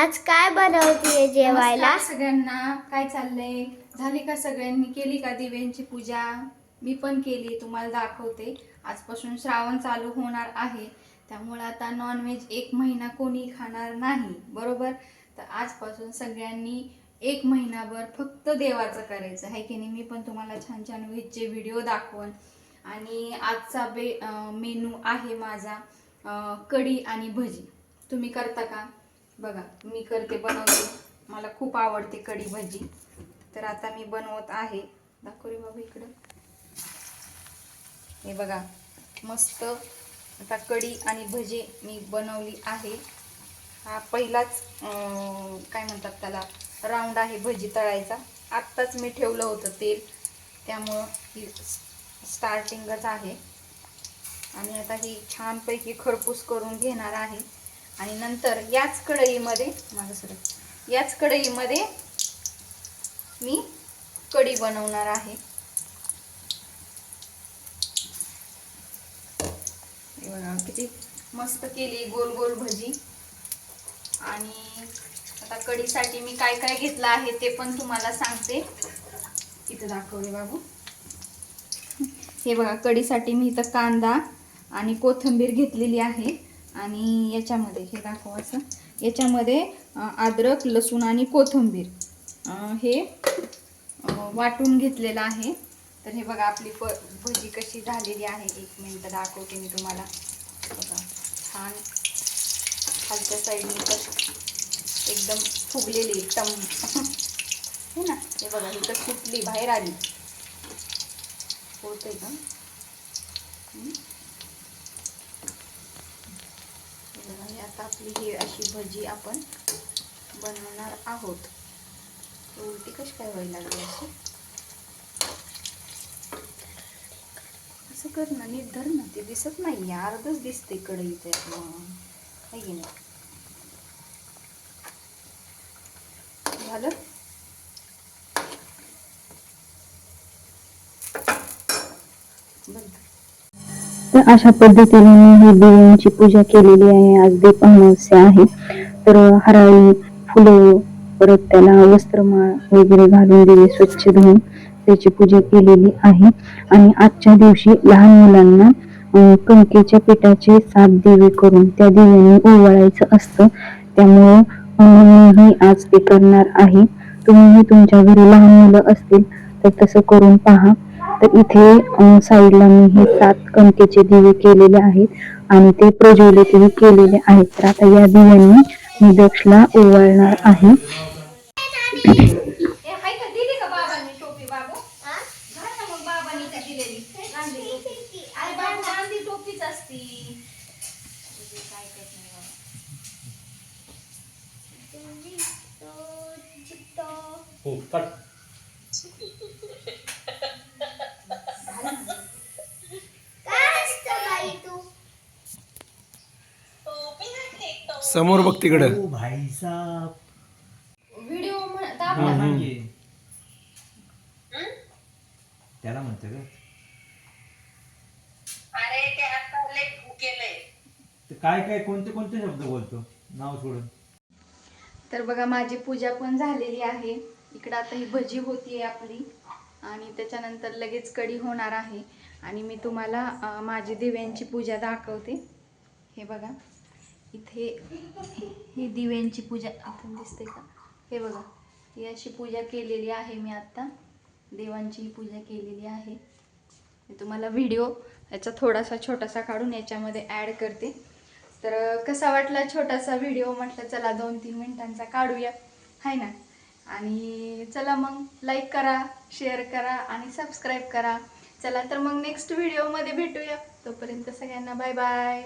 आज काय बनवतीये जेवायला? नमस्कार सगळ्यांना. काय चाललंय? झाली का सगळ्यांनी? केली का दिव्यांची पूजा? मी पण केली तुम्हाला दाखवते. आजपासून श्रावण चालू होणार आहे. त्यामुळे आता नॉनव्हेज एक महिना कोणी खाणार नाही बरोबर? तर आजपासून सगळ्यांनी एक महिनाभर फक्त देवाचं करायचं. आहे की नाही? मी पण तुम्हाला छान छान व्हेजचे व्हिडिओ दाखवण आणि आजचा बे मेनू आहे माझा कढी आणि भजी. तुम्ही करता का? बघा मी करते बनवते. मला खूप आवडते कढी भजी. तर आता मी बनवत आहे. दाखवरे बाबा इकडं. हे बघा मस्त आता कढी आणि भजी मी बनवली आहे. हा पहिलाच काय म्हणतात त्याला राऊंड आहे भजी तळायचा. आत्ताच मी ठेवलं होतं तेल. त्यामुळं ही स्टार्टिंगच आहे. आणि आता ही छानपैकी खरपूस करून घेणार आहे. आणि नंतर याच कढईमध्ये माझं सर याच कढईमध्ये मी कढी बनवणार आहे. बघा किती मस्त केली गोल गोल भजी. आणि आता कढीसाठी मी काय काय घेतलं आहे ते पण तुम्हाला सांगते. इथं दाखवले बाबू. हे बघा कढीसाठी मी इथं कांदा आणि कोथिंबीर घेतलेली आहे. आणि याच्यामध्ये हे दाखवायचं याच्यामध्ये अद्रक लसूण आणि कोथिंबीर. हे वाटून घेतलेलं आहे. तर हे बघा आपली प भजी कशी झालेली आहे. एक मिनटं दाखवते मी तुम्हाला. बघा छान. खालच्या साईडने तर एकदम फुगलेली टम. हे ना हे बघा ही तर फुटली बाहेर आली. होते का हम्म. हे बघा, ही आता आपली ही अशी भजी आपण बनवणार आहोत. उलटी कशी काय व्हायला लागली अशी? असं कर ना नीट धर ना ते दिसत नाही अर्धच दिसते कढईत आहे की नाही? झालं? बंद. तर अशा पद्धतीने मी ही देवींची पूजा केलेली आहे. आज दीप अमावस्या आहे. तर हराळी फुलं परत त्याला वस्त्रमाळ वगैरे घालून दिले स्वच्छ धुवून त्याची पूजा केलेली आहे. आणि आजच्या दिवशी लहान मुलांना कणकेच्या पिठाचे सात दिवे करून त्या दिव्यांनी ओवाळायचं असतं. त्यामुळं मी आज ते करणार आहे. तुम्हीही तुमच्या घरी लहान मुलं असतील तर तसं करून पहा. तर इथे साईडला मी हे सात कणकेचे दिवे केलेले आहेत आणि ते प्रज्वलितही केलेले आहेत. तर आता या दिव्यांनी मी दक्षला ओवाळणार आहे. ए, हाय का दिली का बाबांनी टोपी बाबू घाल ना मग बाबांनी ती दिलेली गांधी टोपी अरे बाबू गांधी टोपीच असती तुझे काय करत नाही बाबा. हो कट समोर बघ तिकडं. ओ भाई साहब. व्हिडिओ म्हण- दाबला. सांगे त्याला म्हणते का? ते काय काय कोणते कोणते शब्द बोलतो? नाव सोडून. तर बघा माझी पूजा पण झालेली आहे. इकडं आता ही भजी होती आपली. आणि त्याच्यानंतर लगेच कढी होणार आहे. आणि मी तुम्हाला अं, माझी दिव्यांची पूजा दाखवते. हे बघा. इथे ही दिव्यांची पूजा आपण दिसते का? हे बघा ही अशी पूजा केलेली आहे मी आत्ता देवांची पूजा केलेली आहे. मी तुम्हाला व्हिडिओ याचा थोडासा छोटासा काढून याच्यामध्ये ॲड करते. तर कसा वाटला छोटासा व्हिडिओ म्हटलं चला दोन तीन मिनिटांचा काढूया. है ना? आणि चला मग लाईक करा शेअर करा आणि सबस्क्राईब करा. चला तर मग नेक्स्ट व्हिडिओमध्ये भेटूया. तोपर्यंत सगळ्यांना बाय बाय